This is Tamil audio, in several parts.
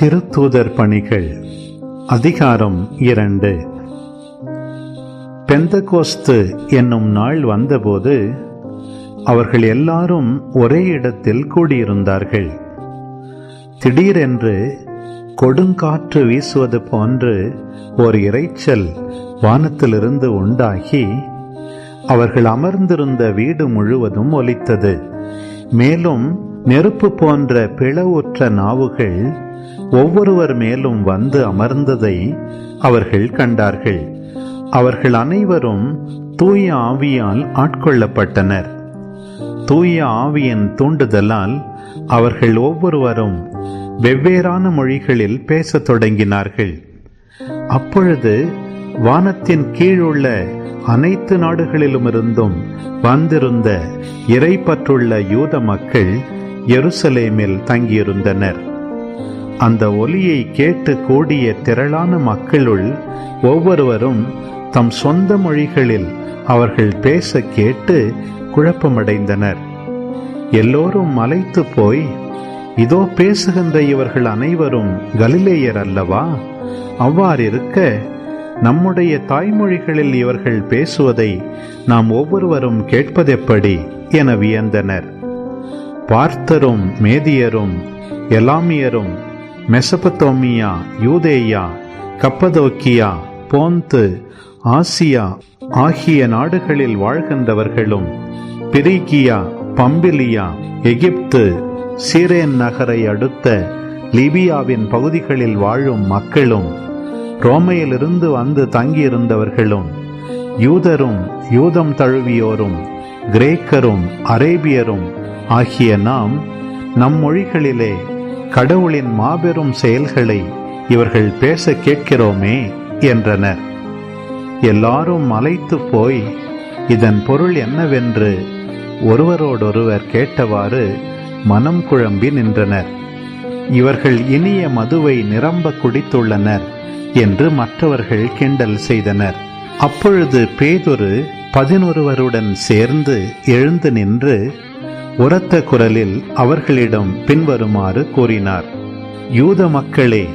திருத்தூதர் பணிகள் அதிகாரம் இரண்டு. பெந்தகோஸ்து என்னும் நாள் வந்தபோது அவர்கள் எல்லாரும் ஒரே இடத்தில் கூடியிருந்தார்கள். திடீரென்று கொடுங்காற்று வீசுவது போன்று ஒரு இரைச்சல் வானத்திலிருந்து உண்டாகி அவர்கள் அமர்ந்திருந்த வீடு முழுவதும் ஒலித்தது. மேலும் நெருப்பு போன்ற பிளவுற்ற நாவுகள் ஒவ்வொருவர் மேலும் வந்து அமர்ந்ததை அவர்கள் கண்டார்கள். அவர்கள் அனைவரும் தூய ஆவியால் ஆட்கொள்ளப்பட்டனர். தூய ஆவியின் தூண்டுதலால் அவர்கள் ஒவ்வொருவரும் வெவ்வேறான மொழிகளில் பேசத் தொடங்கினார்கள். அப்பொழுது வானத்தின் கீழுள்ள அனைத்து நாடுகளிலுமிருந்தும் வந்திருந்த இறைப்பற்றுள்ள யூத மக்கள் எருசலேமில் தங்கியிருந்தனர். அந்த ஒலியை கேட்டு கூடிய திரளான மக்களுள் ஒவ்வொருவரும் தம் சொந்த மொழிகளில் அவர்கள் பேச கேட்டு குழப்பமடைந்தனர். எல்லோரும் மலைத்து போய் இதோ பேசுகின்ற இவர்கள் அனைவரும் கலிலேயர் அல்லவா? அவ்வாறிருக்க நம்முடைய தாய்மொழிகளில் இவர்கள் பேசுவதை நாம் ஒவ்வொருவரும் கேட்பதெப்படி என வியந்தனர். பார்த்தரும் மேதியரும் எலாமியரும் மெசபத்தோமியா யூதேயா கப்பதோக்கியா போந்து ஆசியா ஆகிய நாடுகளில் வாழ்கின்றவர்களும் பிரிகியா பம்பிலியா எகிப்து சீரேன் நகரை அடுத்த லிபியாவின் பகுதிகளில் வாழும் மக்களும் ரோமையிலிருந்து வந்து தங்கியிருந்தவர்களும் யூதரும் யூதம் தழுவியோரும் கிரேக்கரும் அரேபியரும் ஆகிய நாம் நம் மொழிகளிலே கடவுளின் மாபெரும் செயல்களை இவர்கள் பேச கேட்கிறோமே என்றனர். எல்லாரும் மலைத்து போய் இதன் பொருள் என்னவென்று ஒருவரோடொருவர் கேட்டவாறு மனம் குழம்பி நின்றனர். இவர்கள் இனிய மதுவை நிரம்ப குடித்துள்ளனர். என்று மற்றவர்கள் கிண்டல் செய்தனர். அப்பொழுது பேதொரு பதினொருவருடன் சேர்ந்து எழுந்து நின்று உரத்த குரலில் அவர்களிடம் பின்வருமாறு கூறினார் யூத மக்களே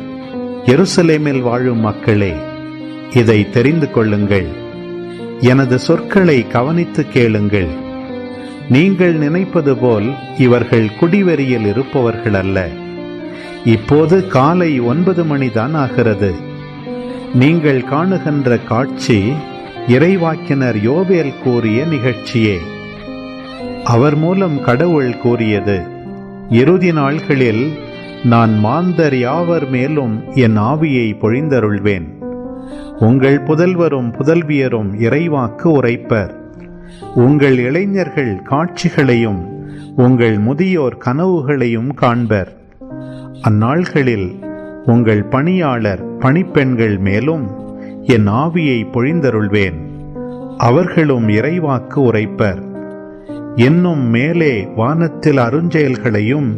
எருசலேமில் வாழும் மக்களே இதை தெரிந்து கொள்ளுங்கள். எனது சொற்களை கவனித்து கேளுங்கள். நீங்கள் நினைப்பது போல் இவர்கள் குடிவெறியில் இருப்பவர்கள் அல்ல இப்போது காலை ஒன்பது மணிதான் ஆகிறது. நீங்கள் காணுகின்ற காட்சி இறைவாக்கினர் யோவேல் கூறிய நிகழ்ச்சியே. அவர் மூலம் கடவுள் கூறியது இறுதி நாள்களில் நான் மாந்தர் யாவர் மேலும் என் ஆவியை பொழிந்தருள்வேன். உங்கள் புதல்வரும் புதல்வியரும் இறைவாக்கு உரைப்பர். உங்கள் இளைஞர்கள் காட்சிகளையும் உங்கள் முதியோர் கனவுகளையும் காண்பர். அந்நாள்களில் உங்கள் பணியாளர் பணிப்பெண்கள் மேலும் என் ஆவியை பொழிந்தருள்வேன். அவர்களும் இறைவாக்கு உரைப்பர். இன்னும் மேலே வானத்தில் அருஞ்செயல்களையும்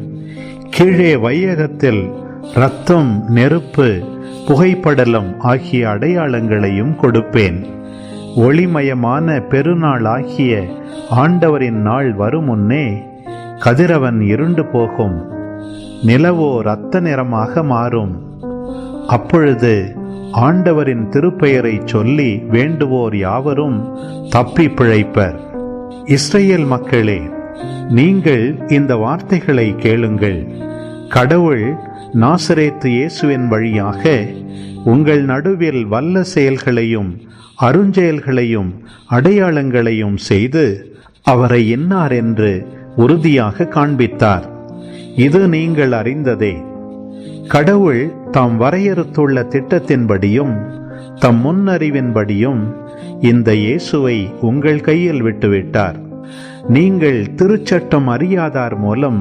கீழே வையகத்தில் ரத்தம் நெருப்பு புகைப்படலம் ஆகிய அடையாளங்களையும் கொடுப்பேன். ஒளிமயமான பெருநாள் ஆகிய ஆண்டவரின் நாள் வரும் முன்னே கதிரவன் இருண்டு போகும். நிலவோ இரத்த நிறமாக மாறும். அப்பொழுது ஆண்டவரின் திருப்பெயரை சொல்லி வேண்டுவோர் யாவரும் தப்பி பிழைப்பர். இஸ்ரேல் மக்களே நீங்கள் இந்த வார்த்தைகளை கேளுங்கள். கடவுள் நாசரேத்து இயேசுவின் வழியாக உங்கள் நடுவில் வல்ல செயல்களையும் அருஞ்செயல்களையும் அடையாளங்களையும் செய்து அவரை என்னார் என்று உறுதியாக காண்பித்தார். இது நீங்கள் அறிந்ததே. கடவுள் தாம் வரையறுத்துள்ள திட்டத்தின்படியும் தம் முன்னறிவின்படியும் இந்த இயேசுவை உங்கள் கையில் விட்டுவிட்டார். நீங்கள் திருச்சட்டம் அறியாதார் மூலம்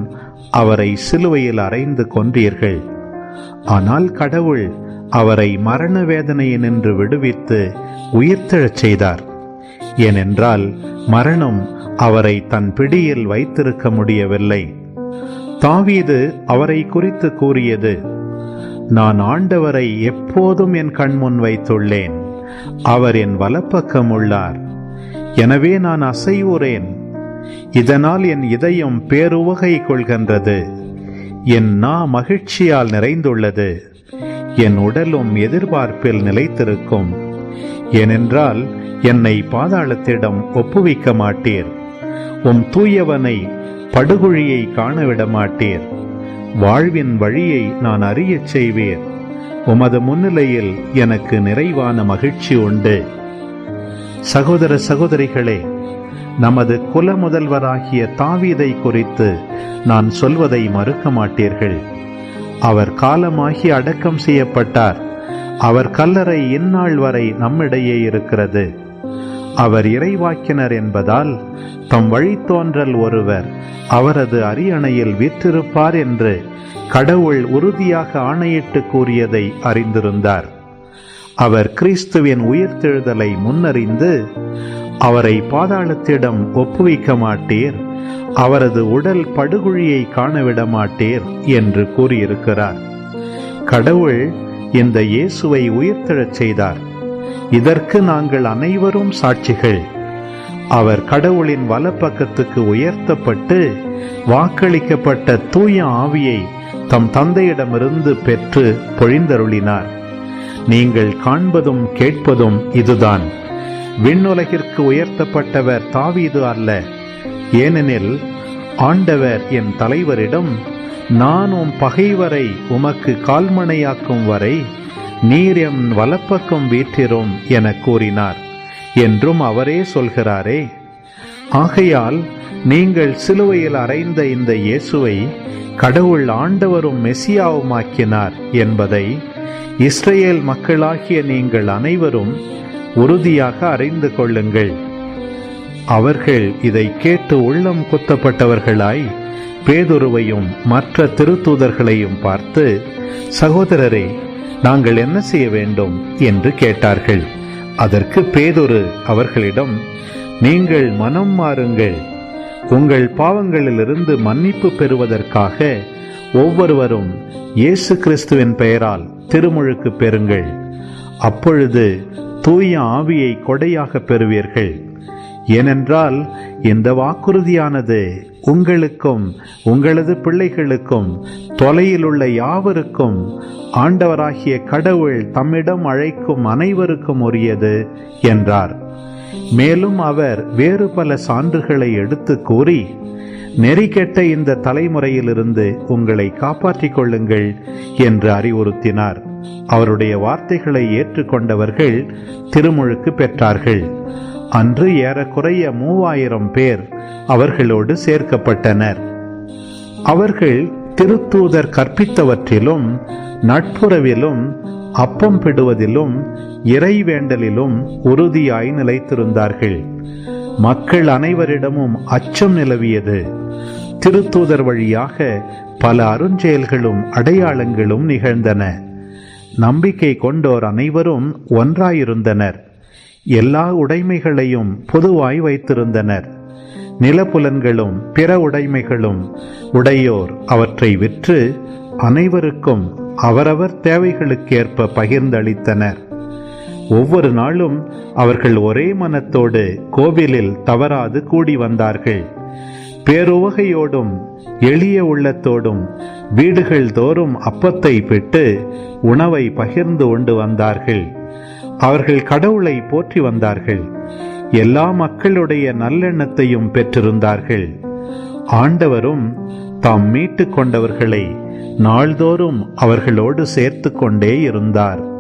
அவரை சிலுவையில் அறைந்து கொன்றீர்கள். ஆனால் கடவுள் அவரை மரண வேதனையினின்று விடுவித்து உயிர்த்தெழச் செய்தார். ஏனென்றால் மரணம் அவரை தன் பிடியில் வைத்திருக்க முடியவில்லை. தாவீது அவரை குறித்து கூறியது நான் ஆண்டவரை எப்போதும் என் கண்முன் வைத்துள்ளேன். அவர் என் வலப்பக்கம் உள்ளார் எனவே நான் அசைவுறேன். இதனால் என் இதயம் பேருவகை கொள்கின்றது. என் நா மகிழ்ச்சியால் நிறைந்துள்ளது. என் உடலும் எதிர்பார்ப்பில் நிலைத்திருக்கும். ஏனென்றால் என்னை பாதாளத்திடம் ஒப்புவிக்க மாட்டீர். உம் தூயவனை படுகொழியை காணவிட மாட்டீர் வாழ்வின் வழியை நான் அறியச் செய்வீர் உமது முன்னிலையில் எனக்கு நிறைவான மகிழ்ச்சி உண்டு. சகோதர சகோதரிகளே நமது குல முதல்வராகிய தாவீதை குறித்து நான் சொல்வதை மறுக்க மாட்டீர்கள் அவர் காலமாகி அடக்கம் செய்யப்பட்டார். அவர் கல்லறை இந்நாள் வரை நம்மிடையே இருக்கிறது. அவர் இறைவாக்கினர் என்பதால் தம் வழித்தோன்றல் ஒருவர் அவரது அரியணையில் வீற்றிருப்பார் என்று கடவுள் உறுதியாக ஆணையிட்டு கூறியதை அறிந்திருந்தார். அவர் கிறிஸ்துவின் உயிர்த்தெழுதலை முன்னறிந்து அவரை பாதாளத்திடம் ஒப்புவிக்க மாட்டீர் அவரது உடல் படுகுழியை காணவிட மாட்டீர் என்று கூறியிருக்கிறார். கடவுள் இந்த இயேசுவை உயிர்த்தெழச் செய்தார். இதற்கு நாங்கள் அனைவரும் சாட்சிகள். அவர் கடவுளின் வலப்பக்கத்துக்கு உயர்த்தப்பட்டு வாக்களிக்கப்பட்ட தூய ஆவியை தம் தந்தையிடமிருந்து பெற்று பொழிந்தருளினார். நீங்கள் காண்பதும் கேட்பதும் இதுதான். விண்ணுலகிற்கு உயர்த்தப்பட்டவர் தாவீது அல்ல. ஏனெனில் ஆண்டவர் என் தலைவரிடம் நான் உம் பகைவரை உமக்கு கால்மனையாக்கும் வரை நீர் எம் வலப்பக்கம் வீற்றிரும் என கூறினார். என்றும் அவரே சொல்கிறாரே ஆகையால் நீங்கள் சிலுவையில் அறைந்த இந்த இயேசுவை கடவுள் ஆண்டவரும் மெசியாவுமாக்கினார் என்பதை இஸ்ரேல் மக்களாகிய நீங்கள் அனைவரும் உறுதியாக அறிந்து கொள்ளுங்கள். அவர்கள் இதை கேட்டு உள்ளம் குத்தப்பட்டவர்களாய் பேதுருவையும் மற்ற திருத்தூதர்களையும் பார்த்து சகோதரரே நாங்கள் என்ன செய்ய வேண்டும் என்று கேட்டார்கள். அதற்கு பேதொரு அவர்களிடம் நீங்கள் மனம் மாறுங்கள். உங்கள் பாவங்களிலிருந்து மன்னிப்பு பெறுவதற்காக ஒவ்வொருவரும் இயேசு கிறிஸ்துவின் பெயரால் திருமுழுக்கு பெறுங்கள். அப்பொழுது தூய ஆவியை கொடையாக பெறுவீர்கள். ஏனென்றால் இந்த வாக்குறுதியானது உங்களுக்கும் உங்களது பிள்ளைகளுக்கும் தொலையில் உள்ள யாவருக்கும் ஆண்டவராகிய கடவுள் தம்மிடம் அழைக்கும் அனைவருக்கும் உரியது என்றார். மேலும் அவர் வேறு பல சான்றுகளை எடுத்து கூறி நெறிக்கெட்ட இந்த தலைமுறையிலிருந்து உங்களை காப்பாற்றிக் கொள்ளுங்கள் என்று அறிவுறுத்தினார். அவருடைய வார்த்தைகளை ஏற்றுக்கொண்டவர்கள் திருமுழுக்கு பெற்றார்கள். அன்று ஏறக்குறைய மூவாயிரம் பேர் அவர்களோடு சேர்க்கப்பட்டனர். அவர்கள் திருத்தூதர் கற்பித்தவற்றிலும் நட்புறவிலும் அப்பம் பிடுவதிலும் இறைவேண்டலிலும் உறுதியாய் நிலைத்திருந்தார்கள். மக்கள் அனைவரிடமும் அச்சம் நிலவியது. திருத்தூதர் வழியாக பல அருஞ்செயல்களும் அடையாளங்களும் நிகழ்ந்தன. நம்பிக்கை கொண்டோர் அனைவரும் ஒன்றாயிருந்தனர். எல்லா உடைமைகளையும் பொதுவாய் வைத்திருந்தனர். நிலப்புலன்களும் பிற உடைமைகளும் உடையோர் அவற்றை விற்று அனைவருக்கும் அவரவர் தேவைகளுக்கேற்ப பகிர்ந்தளித்தனர். ஒவ்வொரு நாளும் அவர்கள் ஒரே மனத்தோடு கோவிலில் தவறாது கூடி வந்தார்கள். பேருவகையோடும் எளிய உள்ளத்தோடும் வீடுகள் தோறும் அப்பத்தை பெற்று உணவை பகிர்ந்து கொண்டு வந்தார்கள். அவர்கள் கடவுளை போற்றி வந்தார்கள். எல்லா மக்களுடைய நல்லெண்ணத்தையும் பெற்றிருந்தார்கள். ஆண்டவரும் தாம் மீட்டுக் கொண்டவர்களை நாள்தோறும் அவர்களோடு சேர்த்து கொண்டே இருந்தார்.